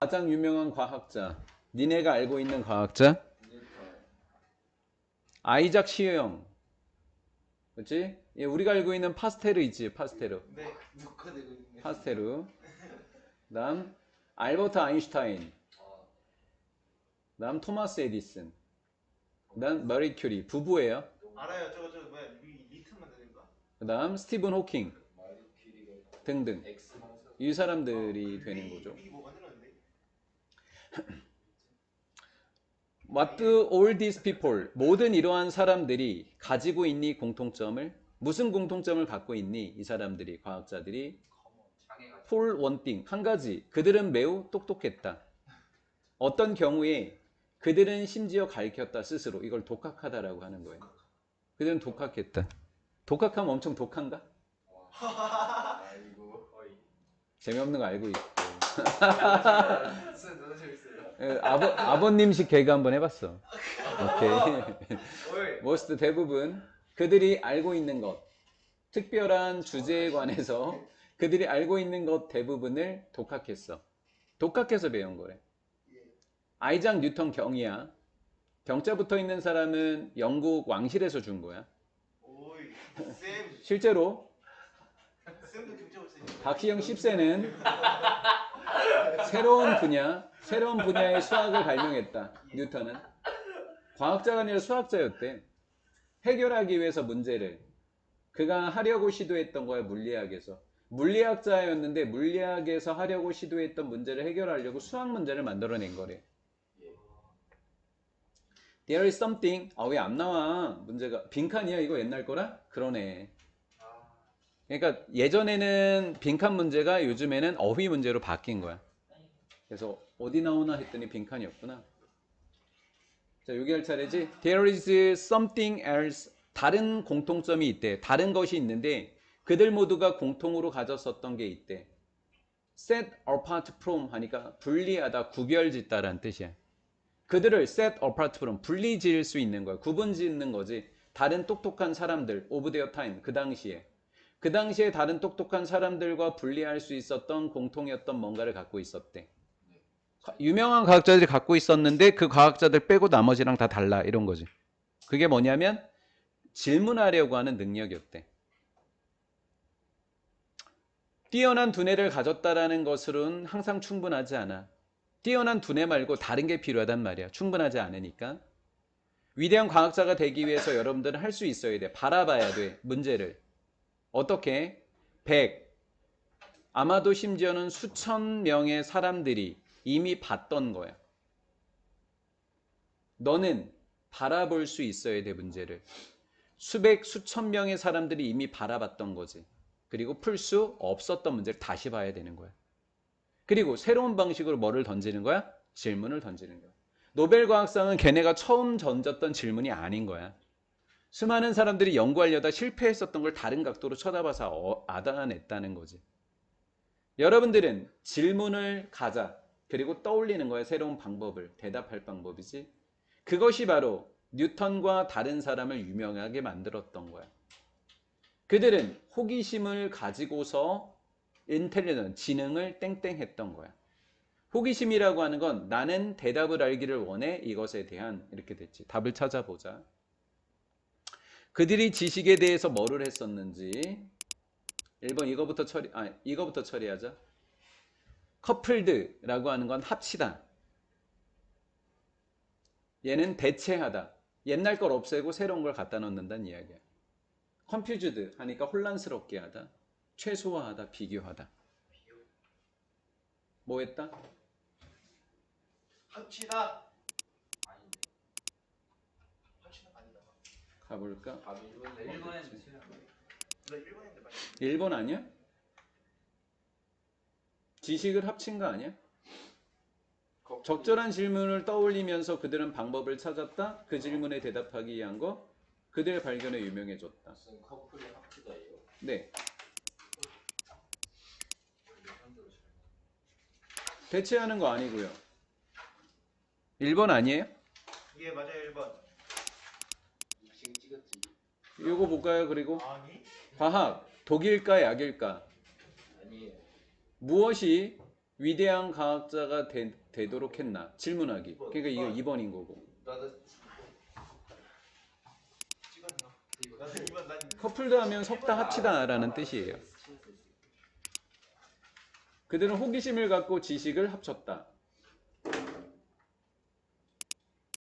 가장 유명한 과학자. 니네가 알고 있는 과학자? 아이작 시어형. 그렇지? 예, 우리가 알고 있는 파스테르 있지, 파스테르. 네, 녹화되고 있네. 파스테르. 그다음 알버트 아인슈타인. 그다음 토마스 에디슨. 그다음 머리 큐리 부부예요. 알아요. 저거 저거 뭐야? 리, 리튬 만드는 거? 그 다음 스티븐 호킹 등등. 이 사람들이 되는 거죠. What do all these people, 모든 이러한 사람들이 가지고 있니 공통점을? 무슨 공통점을 갖고 있니? 이 사람들이, 과학자들이. For one thing, 한 가지. 그들은 매우 똑똑했다. 어떤 경우에 그들은 심지어 가르쳤다, 스스로. 이걸 독학하다라고 하는 거예요. 그들은 독학했다. 독학하면 엄청 독한가? 재미없는 거 알고 있고. 아버, 아버님식 개그 한번 해봤어. 오케이. 모스트 대부분 그들이 알고 있는 것, 특별한 주제에 관해서 그들이 알고 있는 것 대부분을 독학했어. 독학해서 배운 거래. 아이작 뉴턴 경이야. 경자 붙어 있는 사람은 영국 왕실에서 준 거야. 실제로. 박시영 10세는 새로운 분야, 새로운 분야의 수학을 발명했다. 뉴턴은 과학자가 아니라 수학자였대. 해결하기 위해서 문제를 그가 하려고 시도했던 거야 물리학에서. 물리학자였는데 물리학에서 하려고 시도했던 문제를 해결하려고 수학 문제를 만들어낸 거래. There is something. 아 왜 안 나와? 문제가 빈칸이야 이거 옛날 거라? 그러네. 그러니까 예전에는 빈칸 문제가 요즘에는 어휘 문제로 바뀐 거야. 그래서 어디 나오나 했더니 빈칸이었구나. 자, 여기 할 차례지. There is something else. 다른 공통점이 있대. 다른 것이 있는데 그들 모두가 공통으로 가졌었던 게 있대. Set apart from 하니까 분리하다, 구별짓다라는 뜻이야. 그들을 set apart from 분리 지을 수 있는 거야. 구분 짓는 거지. 다른 똑똑한 사람들, of their time, 그 당시에. 그 당시에 다른 똑똑한 사람들과 분리할 수 있었던 공통이었던 뭔가를 갖고 있었대. 가- 유명한 과학자들이 갖고 있었는데 그 과학자들 빼고 나머지랑 다 달라 이런 거지. 그게 뭐냐면 질문하려고 하는 능력이었대. 뛰어난 두뇌를 가졌다라는 것으로는 항상 충분하지 않아. 뛰어난 두뇌 말고 다른 게 필요하단 말이야. 충분하지 않으니까. 위대한 과학자가 되기 위해서 여러분들은 할 수 있어야 돼. 바라봐야 돼. 문제를. 어떻게? 100. 아마도 심지어는 수천 명의 사람들이 이미 봤던 거야. 너는 바라볼 수 있어야 돼, 문제를. 수백, 수천 명의 사람들이 이미 바라봤던 거지. 그리고 풀 수 없었던 문제를 다시 봐야 되는 거야. 그리고 새로운 방식으로 뭐를 던지는 거야? 질문을 던지는 거야. 노벨 과학상은 걔네가 처음 던졌던 질문이 아닌 거야. 수많은 사람들이 연구하려다 실패했었던 걸 다른 각도로 쳐다봐서 어- 알아냈다는 거지. 여러분들은 질문을 가자. 그리고 떠올리는 거야. 새로운 방법을. 대답할 방법이지. 그것이 바로 뉴턴과 다른 사람을 유명하게 만들었던 거야. 그들은 호기심을 가지고서 인텔리전, 지능을 땡땡했던 거야. 호기심이라고 하는 건 나는 대답을 알기를 원해 이것에 대한 이렇게 됐지. 답을 찾아보자. 그들이 지식에 대해서 뭐를 했었는지 1번 이거부터 처리 아 이거부터 처리하자. 커플드라고 하는 건 합치다. 얘는 대체하다. 옛날 걸 없애고 새로운 걸 갖다 넣는다는 이야기야. 컴퓨즈드 하니까 혼란스럽게 하다. 최소화하다, 비교하다. 뭐 했다? 합치다. 가볼까? 맞 1번 아니야? 지식을 합친 거 아니야? 적절한 질문을 떠올리면서 그들은 방법을 찾았다. 그 질문에 대답하기 위한 거. 그들의 발견에 유명해졌다. 네. 대체하는 거 아니고요. 1번 아니에요? 예, 맞아요. 1번. 입식 찍었지 이거 볼까요? 그리고 아니? 과학 독일까 약일까? 아니에요 무엇이 위대한 과학자가 되, 되도록 했나? 질문하기. 그러니까 이거 2번인 거고. 나도 찍었나? 나는 2번 난 커플도 하면 섞다 합치다라는 뜻이에요. 그들은 호기심을 갖고 지식을 합쳤다.